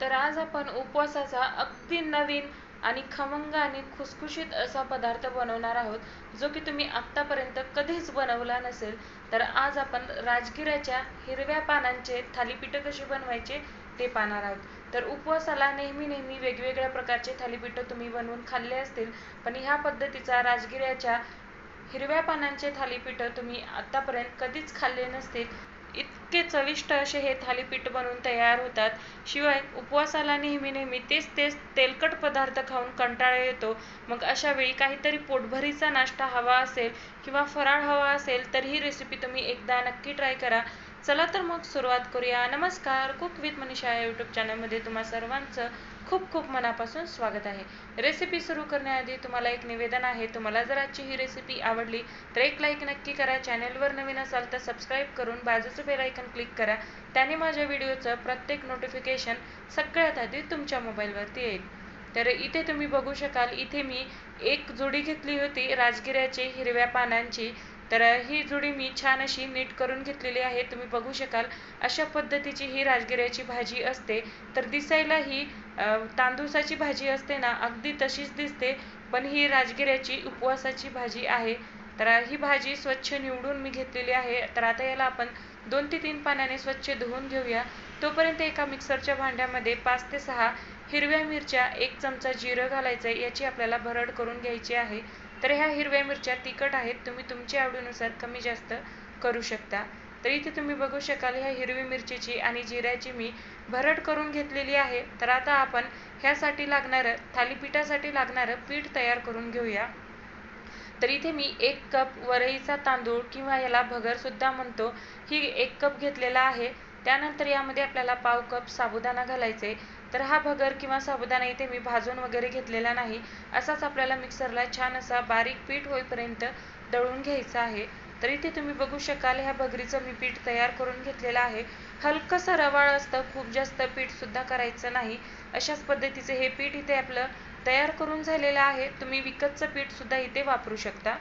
तर आज आपण उपवासाचा अगदी नवीन आणि खमंग आणि खुसखुशीत असा पदार्थ बनवणार आहोत जो की तुम्ही आत्तापर्यंत कधीच बनवला नसेल. तर आज आपण राजगिराच्या हिरव्या पानांचे थालीपीठं कशी बनवायचे ते पाहणार आहोत. तर उपवासाला नेहमी नेहमी वेगवेगळ्या प्रकारचे थालीपीठं तुम्ही बनवून खाल्ले असतील पण ह्या पद्धतीचा राजगिऱ्याच्या हिरव्या पानांचे थालीपीठं तुम्ही आत्तापर्यंत कधीच खाल्ले नसतील. इतके चविष्ट असे हे थालीपीठ बनवून तयार होतात. शिवाय उपवासाला नेहमी नेहमी तेच तेच तेलकट पदार्थ खाऊन कंटाळा येतो. मग अशा वेळी काहीतरी पोटभरीचा नाश्ता हवा असेल किंवा फराळ हवा असेल तर ही रेसिपी तुम्ही एकदा नक्की ट्राय करा. चला तर मग सुरुवात करूया. नमस्कार कुक विथ मनीषा या यूट्यूब चॅनलमध्ये तुम्हा सर्वांचं खूप खूप मनापासून स्वागत आहे. रेसिपी सुरू करण्याआधी तुम्हाला एक निवेदन आहे. तुम्हाला जर आजची ही रेसिपी आवडली तर एक लाईक नक्की करा. चॅनलवर नवीन असाल तर सबस्क्राईब करून बाजूचं बेलायकन क्लिक करा. त्याने माझ्या व्हिडिओचं प्रत्येक नोटिफिकेशन सगळ्यात आधी तुमच्या मोबाईलवरती येईल. तर इथे तुम्ही बघू शकाल इथे मी एक जोडी घेतली होती राजगिऱ्याची हिरव्या पानांची. तर ही जोडी मी छान अशी नीट करून घेतलेली आहे. तुम्ही बघू शकाल अशा पद्धतीची ही राजगिऱ्याची भाजी असते. तर दिसायला ही तांदूसाची भाजी असते ना अगदी तशीच दिसते पण ही राजगिऱ्याची उपवासाची भाजी आहे. तर ही भाजी स्वच्छ निवडून मी घेतलेली आहे. तर आता याला आपण दोन ते तीन पाण्याने स्वच्छ धुवून घेऊया. तोपर्यंत एका मिक्सरच्या भांड्यामध्ये पाच ते सहा हिरव्या मिरच्या एक चमचा जिरं घालायचं आहे याची आपल्याला भरड करून घ्यायची आहे. तर ह्या हिरव्या मिरच्या तिखट आहेत तुम्ही तुमच्या आवडीनुसार कमी जास्त करू शकता. तर इथे तुम्ही बघू शकाल ह्या हिरवी मिरचीची आणि जिऱ्याची मी भरड करून घेतलेली आहे. तर आता आपण ह्यासाठी लागणारं थालीपीठासाठी लागणारं पीठ तयार करून घेऊया. तर इथे मी एक कप वरईचा तांदूळ किंवा याला भगरसुद्धा म्हणतो. ही एक कप घेतलेला आहे. त्यानंतर यामध्ये आपल्याला पाव कप साबुदाणा घालायचे. तर हा भगर किंवा साबुदाणा इथे मी भाजून वगैरे घेतलेला नाही. असाच आपल्याला मिक्सरला छान असा बारीक पीठ होईपर्यंत दळून घ्यायचा आहे. तर इथे तुम्ही बघू शकाल ह्या भगरीचं मी पीठ तयार करून घेतलेलं आहे. हलकंसं रवाळ असतं खूप जास्त पीठसुद्धा करायचं नाही. अशाच पद्धतीचे हे पीठ इथे आपलं तयार करून झालेलं आहे. तुम्ही विकतचं पीठसुद्धा इथे वापरू शकता.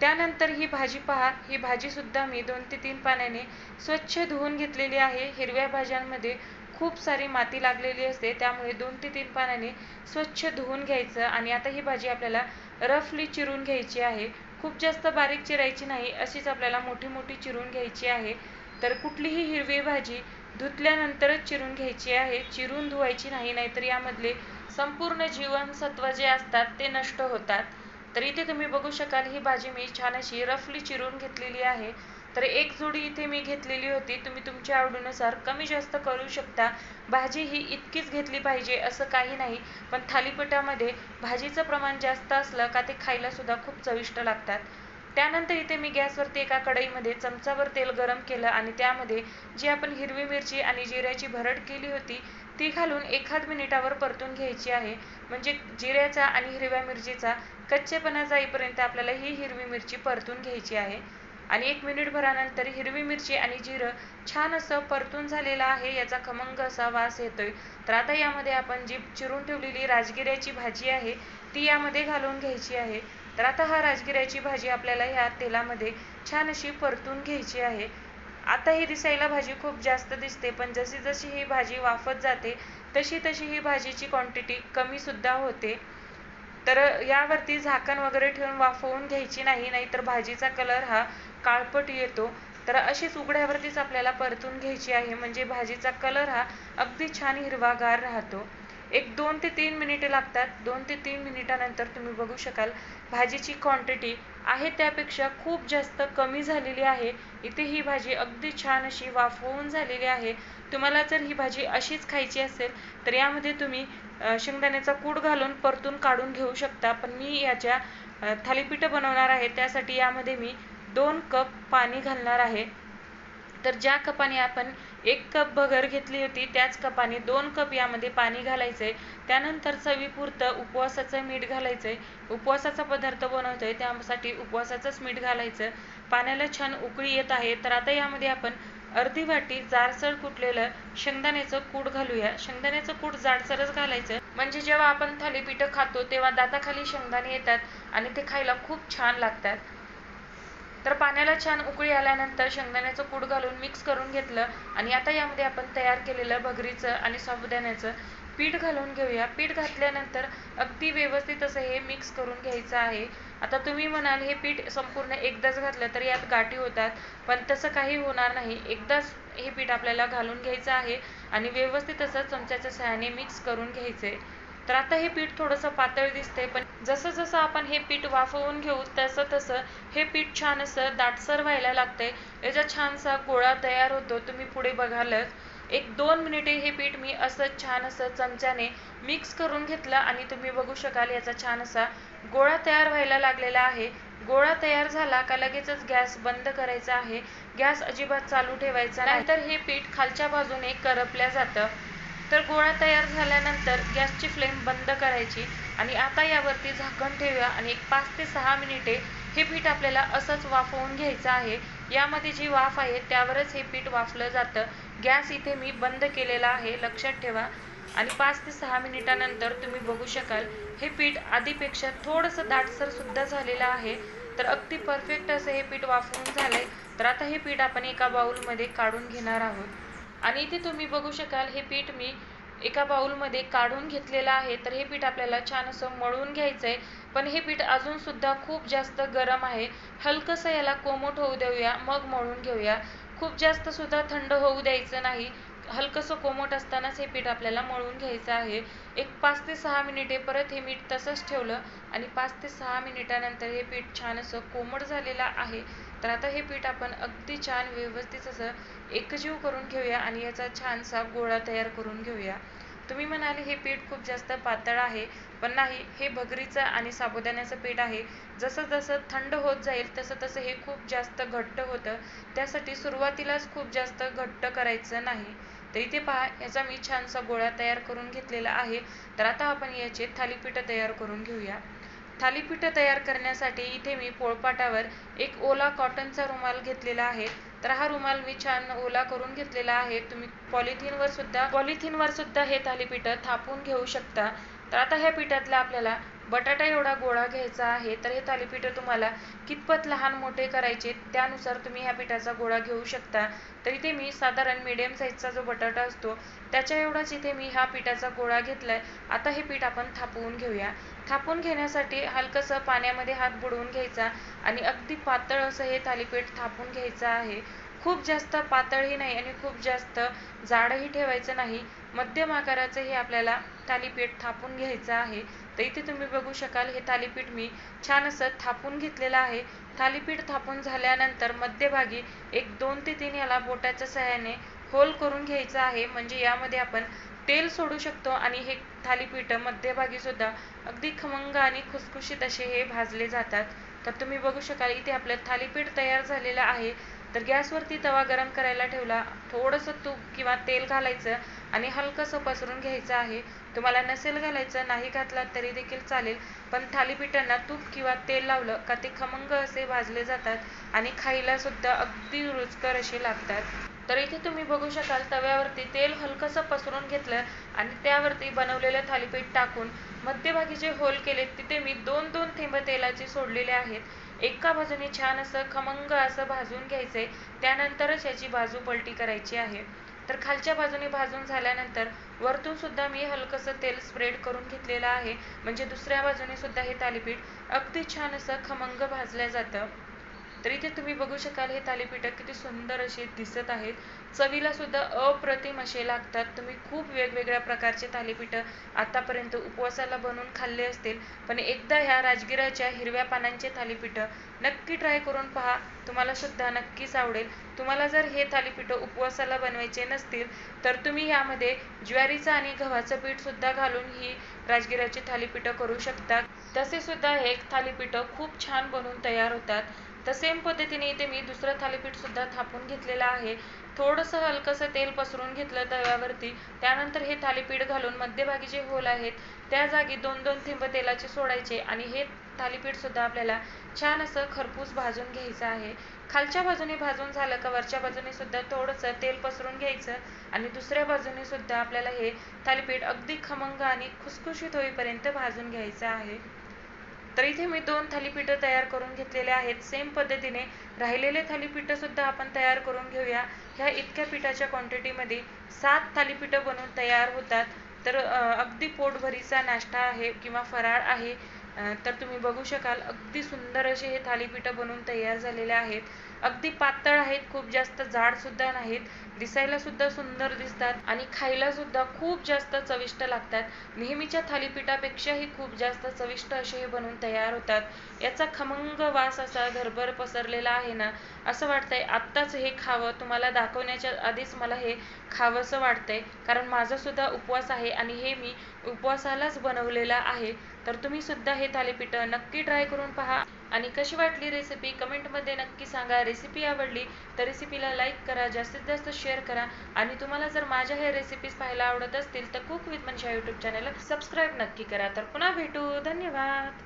त्यानंतर ही भाजी पहा. ही भाजीसुद्धा मी दोन ते तीन पाण्याने स्वच्छ धुवून घेतलेली आहे. हिरव्या भाज्यांमध्ये खूप सारी माती लागलेली असते त्यामुळे दोन ते तीन पाण्याने स्वच्छ धुवून घ्यायचं आणि आता ही भाजी आपल्याला रफली चिरून घ्यायची आहे. खूप जास्त बारीक चिरायची नाही अशीच आपल्याला मोठी मोठी चिरून घ्यायची आहे. तर कुठलीही हिरवी भाजी धुतल्यानंतरच चिरून घ्यायची आहे. चिरून धुवायची नाही नाहीतर यामधले संपूर्ण जीवनसत्व जे असतात ते नष्ट होतात. तर इथे तुम्ही बघू शकाल ही भाजी मी छान अशी रफली चिरून घेतलेली आहे. तर एक जोडी इथे मी घेतलेली होती. तुम्ही तुमच्या आवडीनुसार कमी जास्त करू शकता. भाजी ही इतकीच घेतली पाहिजे असं काही नाही. पण थालीपीठामध्ये भाजीचं प्रमाण जास्त असलं का ते खायला सुद्धा खूप चविष्ट लागतात. त्यानंतर इथे मी गॅसवरती एका कढईमध्ये चमचाभर तेल गरम केलं आणि त्यामध्ये जी आपण हिरवी मिरची आणि जिऱ्याची भरड केली होती ती घालून एखाद मिनिटावर परतून घ्यायची आहे. म्हणजे जिऱ्याचा आणि हिरव्या मिरचीचा कच्चेपणा जाईपर्यंत आपल्याला ही हिरवी मिरची परतून घ्यायची आहे. आणि एक मिनिटभरानंतर हिरवी मिरची आणि जिरं छान असं परतून झालेलं आहे याचा खमंग असा वास येतोय. तर आता यामध्ये आपण जी चिरून ठेवलेली राजगिऱ्याची भाजी आहे ती यामध्ये घालून घ्यायची आहे. तर आता हा राजगिऱ्याची भाजी आपल्याला ह्या तेलामध्ये छान अशी परतून घ्यायची आहे. आता ही दिसायला भाजी खूप जास्त दिसते पण जशी जशी ही भाजी वाफत जाते तशी तशी ही भाजीची क्वांटिटी कमीसुद्धा होते. तर यावरती झाकण वगैरे ठेवून वाफवून घ्यायची नाही नाहीतर भाजीचा कलर हा काळपट येतो. तर अशीच उघड्यावरतीच आपल्याला परतून घ्यायची आहे. म्हणजे भाजीचा कलर हा अगदी छान हिरवागार राहतो. एक दोन ते तीन मिनिटे लागतात. दोन ते तीन मिनिटानंतर तुम्ही बघू शकाल भाजीची क्वांटिटी आहे त्यापेक्षा खूप जास्त कमी झालेली आहे. इथे ही भाजी अगदी छान अशी वाफवून झालेली आहे. तुम्हाला जर ही भाजी अशीच खायची असेल तर यामध्ये तुम्ही शेंगदाण्याचा कूड घालून परतून काढून घेऊ शकता. पण मी याच्या थालीपीठं बनवणार आहे. त्यासाठी यामध्ये मी दोन कप पाणी घालणार आहे. तर ज्या कपाने आपण एक कप भगर घेतली होती त्याच कपाने दोन कप यामध्ये पाणी घालायचं. आहे त्यानंतर चवीपुरतं उपवासाचं मीठ घालायचं. आहे उपवासाचा पदार्थ बनवतो आहे त्यासाठी उपवासाचंच मीठ घालायचं. पाण्याला छान उकळी येत आहे तर आता यामध्ये आपण अर्धी वाटी जाडसर कुटलेलं शेंगदाण्याचं कूट घालूया. शेंगदाण्याचं कूट जाडसरच घालायचं. म्हणजे जेव्हा आपण थालीपीठं खातो तेव्हा दाताखाली शेंगदाणे येतात आणि ते खायला खूप छान लागतात. तर पाण्याला छान उकळी आल्यानंतर शेंगदाण्याचं कूट घालून मिक्स करून घेतलं आणि आता यामध्ये आपण तयार केलेलं भगरीचं आणि साबुदाण्याचं पीठ घालून घेऊया. पीठ घातल्यानंतर अगदी व्यवस्थित असं हे मिक्स करून घ्यायचं आहे. आता तुम्ही म्हणाल हे पीठ संपूर्ण एकदाच घातलं तर यात गाठी होतात पण तसं काही होणार नाही. एकदाच हे पीठ आपल्याला घालून घ्यायचं आहे आणि व्यवस्थित असं चमच्याच्या सहाय्याने मिक्स करून घ्यायचे तर आता हे पीठ थोडंसं पातळ दिसते पण जसं जसं आपण हे पीठ वाफवून घेऊ तसं तसं हे पीठ छान असं दाटसर व्हायला लागते याचा छानसा गोळा तयार होतो तुम्ही पुढे बघालच. एक दोन मिनिटे हे पीठ मी असं छान असं चमच्याने मिक्स करून घेतलं आणि तुम्ही बघू शकाल याचा छान असा गोळा तयार व्हायला लागलेला आहे. गोळा तयार झाला का लगेचच गॅस बंद करायचा आहे. गॅस अजिबात चालू ठेवायचा नाही. तर हे पीठ खालच्या बाजूने करपल्या जातं. तर गोळा तयार झाल्यानंतर गॅसची फ्लेम बंद करायची आणि आता यावरती झाकण ठेवूया आणि एक पाच ते सहा मिनिटे हे पीठ आपल्याला असंच वाफवून घ्यायचं आहे. यामध्ये जी वाफ आहे त्यावरच हे पीठ वाफलं जातं. गॅस इथे मी बंद केलेला आहे लक्षात ठेवा. आणि पाच ते सहा मिनिटानंतर तुम्ही बघू शकाल हे पीठ आधीपेक्षा थोडंसं दाटसर सुद्धा झालेलं आहे. तर अगदी परफेक्ट असं हे पीठ वाफवून झालंय. तर आता हे पीठ आपण एका बाउलमध्ये काढून घेणार आहोत. आणि इथे तुम्ही बघू शकाल हे पीठ मी एका बाऊलमध्ये काढून घेतलेलं आहे. तर हे पीठ आपल्याला छान असं मळून घ्यायचंय. पण हे पीठ अजून सुद्धा खूप जास्त गरम आहे. हलकंसं याला कोमट होऊ देऊया मग मळून घेऊया. खूप जास्त सुद्धा थंड होऊ द्यायचं नाही. हलकंसं कोमट असतानाच हे पीठ आपल्याला मळून घ्यायचं आहे. एक पाच ते सहा मिनिटे परत हे मीठ तसंच ठेवलं आणि पाच ते सहा मिनिटानंतर हे पीठ छान असं कोमट झालेलं आहे. तर आता हे पीठ आपण अगदी छान व्यवस्थित असं एकजीव करून घेऊया आणि याचा छानसा गोळा तयार करून घेऊया. तुम्ही म्हणाले हे पीठ खूप जास्त पातळ आहे पण नाही हे भगरीचं आणि साबुदाण्याचं पीठ आहे. जसं जसं थंड होत जाईल तसं तसं हे खूप जास्त घट्ट होतं. त्यासाठी सुरुवातीलाच खूप जास्त घट्ट करायचं नाही. तर इथे पहा याचा मी छानसा गोळा तयार करून घेतलेला आहे. तर आता आपण याचे थालीपीठं तयार करून घेऊया. थालीपीठं तयार करण्यासाठी इथे मी पोळपाटावर एक ओला कॉटनचा रुमाल घेतलेला आहे. तर हा रुमाल मी छान ओला करून घेतलेला आहे. तुम्ही पॉलिथिनवर सुद्धा पॉलिथिनवर सुद्धा हे थालीपीठं थापून घेऊ शकता. तर आता ह्या पिठातला आपल्याला बटाटा एवढा गोळा घ्यायचा आहे तर हे थालीपीठं तुम्हाला कितपत लहान मोठे करायचे त्यानुसार तुम्ही ह्या पिठाचा गोळा घेऊ शकता. तर इथे मी साधारण मिडियम साईजचा जो बटाटा असतो त्याच्या एवढाच इथे मी हा पिठाचा गोळा घेतलाय. आता हे पीठ आपण थापवून घेऊया. थापून घेण्यासाठी हलकंसं पाण्यामध्ये हात बुडवून घ्यायचा आणि अगदी पातळ असं हे थालीपीठ थापून घ्यायचं आहे. खूप जास्त पातळही नाही आणि खूप जास्त जाडही ठेवायचं नाही. मध्यम आकाराचं हे आपल्याला थालीपीठ थापून घ्यायचं आहे. तर इथे तुम्ही बघू शकाल हे थालीपीठ मी छान असं थापून घेतलेलं आहे. थालीपीठ थापून झाल्यानंतर मध्यभागी एक दोन ते तीन याला बोटाच्या सहाय्याने होल करून घ्यायचं आहे. म्हणजे यामध्ये आपण तेल सोडू शकतो आणि हे थालीपीठ मध्यभागी सुद्धा अगदी खमंग आणि खुसखुशीत असे हे भाजले जातात. तर तुम्ही बघू शकाल इथे आपलं थालीपीठ तयार झालेलं आहे. तर गॅसवरती तवा गरम करायला ठेवला. थोडंसं तूप किंवा तेल घालायचं आणि हलकंसं पसरून घ्यायचं आहे. तुम्हाला नसेल घालायचं नाही घातलात तरी देखील चालेल. पण थालीपीठांना तूप किंवा तेल लावलं का ते खमंग असे भाजले जातात आणि खायला सुद्धा अगदी रुचकर असे लागतात. तर इथे तुम्ही बघू शकाल तव्यावरती तेल हलकंसं पसरून घेतलं आणि त्यावरती बनवलेलं थालीपीठ टाकून मध्यभागी जे होल केले तिथे मी दोन दोन थेंब तेलाचे सोडलेले आहेत. एका बाजूने छान असं खमंग असं भाजून घ्यायचंय त्यानंतरच याची बाजू पलटी करायची आहे. तर खालच्या बाजूने भाजून झाल्यानंतर वरतून सुद्धा मी हलकंसं तेल स्प्रेड करून घेतलेलं आहे. म्हणजे दुसऱ्या बाजूने सुद्धा हे थालीपीठ अगदी छान असं खमंग भाजलं जातं. तर इथे तुम्ही बघू शकाल हे थालीपीठं किती सुंदर असे दिसत आहेत. चवीला सुद्धा अप्रतिम असे लागतात. तुम्ही खूप वेगवेगळ्या प्रकारचे थालीपीठं आतापर्यंत उपवासाला बनवून खाल्ले असतील. पण एकदा ह्या राजगिराच्या हिरव्या पानांचे थालीपीठं नक्की ट्राय करून पहा. तुम्हाला सुद्धा नक्कीच आवडेल. तुम्हाला जर हे थालीपीठं उपवासाला बनवायचे नसतील तर तुम्ही यामध्ये ज्वारीचं आणि गव्हाचं पीठ सुद्धा घालून ही राजगिराची थालीपीठं करू शकता. तसे सुद्धा हे थालीपीठं खूप छान बनवून तयार होतात. तर सेम पद्धतीने इथे मी दुसरं थालीपीठ सुद्धा थापून घेतलेलं आहे. थोडंसं हलकंसं तेल पसरून घेतलं तव्यावरती. त्यानंतर हे थालीपीठ घालून मध्यभागी जे होल आहेत त्या जागी दोन दोन थिंब तेलाचे सोडायचे आणि हे थालीपीठसुद्धा आपल्याला छान असं खरपूस भाजून घ्यायचं आहे. खालच्या बाजूने भाजून झालं का वरच्या बाजूने सुद्धा थोडंसं तेल पसरून घ्यायचं आणि दुसऱ्या बाजूने सुद्धा आपल्याला हे थालीपीठ अगदी खमंग आणि खुसखुशीत होईपर्यंत भाजून घ्यायचं आहे. तर इथे मी दोन थालीपीठं तयार करून घेतलेले आहेत. सेम पद्धतीने राहिलेले थालीपीठं सुद्धा आपण तयार करून घेऊया. ह्या इतक्या पिठाच्या क्वांटिटीमध्ये सात थालीपीठं बनवून तयार होतात. तर अगदी पोटभरीचा नाश्ता आहे किंवा फराळ आहे. तर तुम्ही बघू शकाल अगदी सुंदर असे हे थालीपीठं बनवून तयार झालेले आहेत. अगदी पातळ आहेत खूप जास्त जाड सुद्धा नाहीत. दिसायला सुद्धा सुंदर दिसतात आणि खायला सुद्धा खूप जास्त चविष्ट लागतात. नेहमीच्या थालीपीठापेक्षाही खूप जास्त चविष्ट असे हे बनवून तयार होतात. याचा खमंग वास असा घरभर पसरलेला आहे ना असं वाटतंय आत्ताच हे खावं तुम्हाला दाखवण्याच्या आधीच मला हे खावंसं वाटतंय. कारण माझा सुद्धा उपवास आहे आणि हे मी उपवासालाच बनवलेलं आहे. तर तुम्ही सुद्धा हे थालीपीठं नक्की ट्राय करून पहा. आणि कशी वाटली रेसिपी कमेंटमध्ये नक्की सांगा. रेसिपी आवडली तर रेसिपीला लाईक करा. जास्तीत जास्त शेअर करा. आणि तुम्हाला जर माझ्या हे रेसिपीज पाहायला आवडत असतील तर कुक विथ मनशा यूट्यूब चॅनलला सबस्क्राईब नक्की करा. तर पुन्हा भेटू. धन्यवाद.